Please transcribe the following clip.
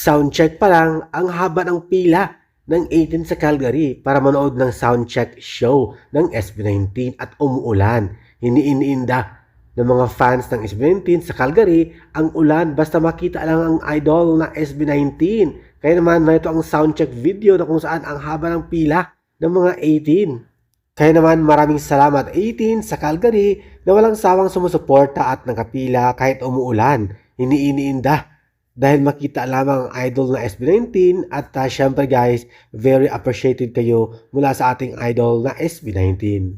Soundcheck pa lang, ang haba ng pila ng 18 sa Calgary para manood ng soundcheck show ng SB19 at umuulan. Hiniiniinda ng mga fans ng SB19 sa Calgary ang ulan basta makita lang ang idol na SB19. Kaya naman na ito ang soundcheck video na kung saan ang haba ng pila ng mga 18. Kaya naman maraming salamat 18 sa Calgary na walang sawang sumusuporta at nakapila kahit umuulan. Hiniiniinda dahil makita lamang ang idol na SB19 at uh, syempre guys, very appreciated kayo mula sa ating idol na SB19.